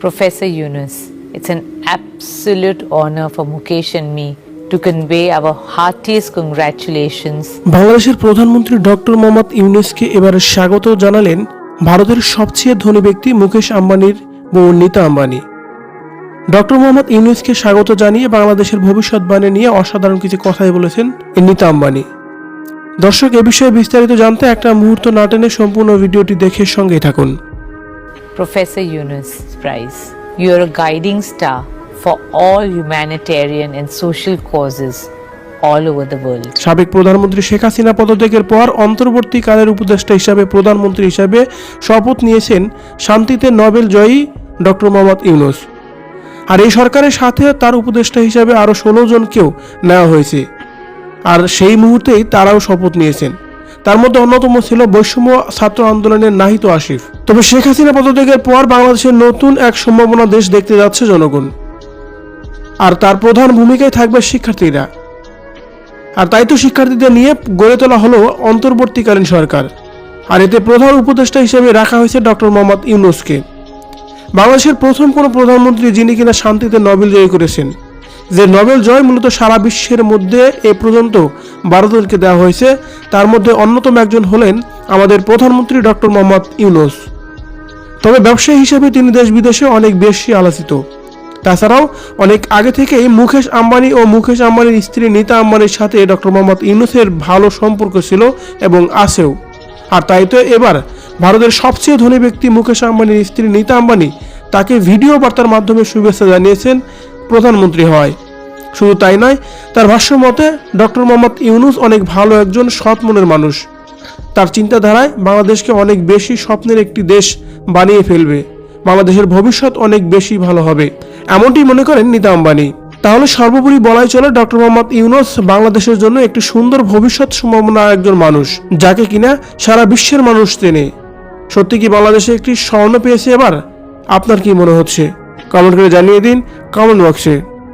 Professor Yunus, it's an absolute honor for Mukesh and me to convey our heartiest congratulations. বাংলাদেশের প্রধানমন্ত্রী doctor Mohammad ইউনুসকে এবার স্বাগত জানালেন ভারতের সবচেয়ে ধনী ব্যক্তি মুকেশ আম্বানির বউ নীতা আম্বানি। ডক্টর মোহাম্মদ ইউনুসকে স্বাগত জানিয়ে বাংলাদেশের ভবিষ্যৎবাণী নিয়ে অসাধারণ কিছু কথাই বলেছেন নীতা আম্বানি। দর্শক এ বিষয়ে বিস্তারিত জানতে একটা মুহূর্ত না টেনে সম্পূর্ণ ভিডিওটি দেখে সঙ্গেই থাকুন। Professor Yunus Prize. You're a guiding star for all humanitarian and social causes all over. সাবেক প্রধানমন্ত্রী শেখ হাসিনা পদত্যাগের পর অন্তর্বর্তীকালের উপদেষ্টা হিসাবে, প্রধানমন্ত্রী হিসাবে শপথ নিয়েছেন শান্তিতে নোবেল জয়ী ডক্টর মোহাম্মদ ইউনুস আর এই সরকারের সাথে তার উপদেষ্টা হিসাবে আরও ষোলো জনকেও নেওয়া হয়েছে আর সেই মুহূর্তেই তারাও শপথ নিয়েছেন তার মধ্যে অন্যতম ছিল বৈষম্য ছাত্র আন্দোলনের নাহিত আসিফ। তবে শেখ হাসিনা পদত্যাগের পর বাংলাদেশের নতুন এক সম্ভাবনা দেশ দেখতে যাচ্ছে জনগণ। আর তার প্রধান ভূমিকায় থাকবে শিক্ষার্থীরা। আর তাই তো শিক্ষার্থীদের নিয়ে গড়ে তোলা হলো অন্তর্বর্তীকালীন সরকার। আর এতে প্রধান উপদেষ্টা হিসেবে রাখা হয়েছে ডক্টর মোহাম্মদ ইউনুসকে। বাংলাদেশের প্রথম কোনো প্রধানমন্ত্রী যিনি কিনা শান্তিতে নোবেল জয়ী করেছেন। যে নোবেল জয় মূলত সারা বিশ্বের মধ্যে এ পর্যন্ত বারো জনকে দেওয়া হয়েছে। তার মধ্যে অন্যতম একজন হলেন আমাদের প্রধানমন্ত্রী ডক্টর মোহাম্মদ ইউনুস। তবে ব্যবসায়ী হিসেবে তিনি দেশ বিদেশে অনেক বেশি আলোচিত। তাছাড়াও অনেক আগে থেকেই মুকেশ আম্বানি ও মুকেশ আম্বানির স্ত্রী নীতা আম্বানির সাথে ডক্টর মোহাম্মদ ইউনুসের ভালো সম্পর্ক ছিল এবং আছেও। আর তাই তো এবার ভারতের সবচেয়ে ধনী ব্যক্তি মুকেশ আম্বানির স্ত্রী নীতা আম্বানি তাকে ভিডিও বার্তার মাধ্যমে শুভেচ্ছা জানিয়েছেন প্রধানমন্ত্রী হয়। শুধু তাই নয়, তার ভাষ্য মতে ডক্টর মোহাম্মদ ইউনুস অনেক ভালো একজন সৎ মনের মানুষ। তার চিন্তাধারায় বাংলাদেশকে অনেক বেশি স্বপ্নের একটি দেশ বানিয়ে ফেলবে। বাংলাদেশের ভবিষ্যৎ অনেক বেশি ভালো হবে, এমনটি মনে করেন নিতা আম্বানি। তাহলে সর্বোপরি বলাই চলে, ডক্টর মোহাম্মদ ইউনুস বাংলাদেশের জন্য একটি সুন্দর ভবিষ্যৎ সম্ভাবনা একজন মানুষ, যাকে কিনা সারা বিশ্বের মানুষ চেনে। সত্যি কি বাংলাদেশে একটি স্বর্ণ পেয়েছে এবার? আপনার কি মনে হচ্ছে? কমেন্ট করে জানিয়ে দিন। কমেন্ট বক্সে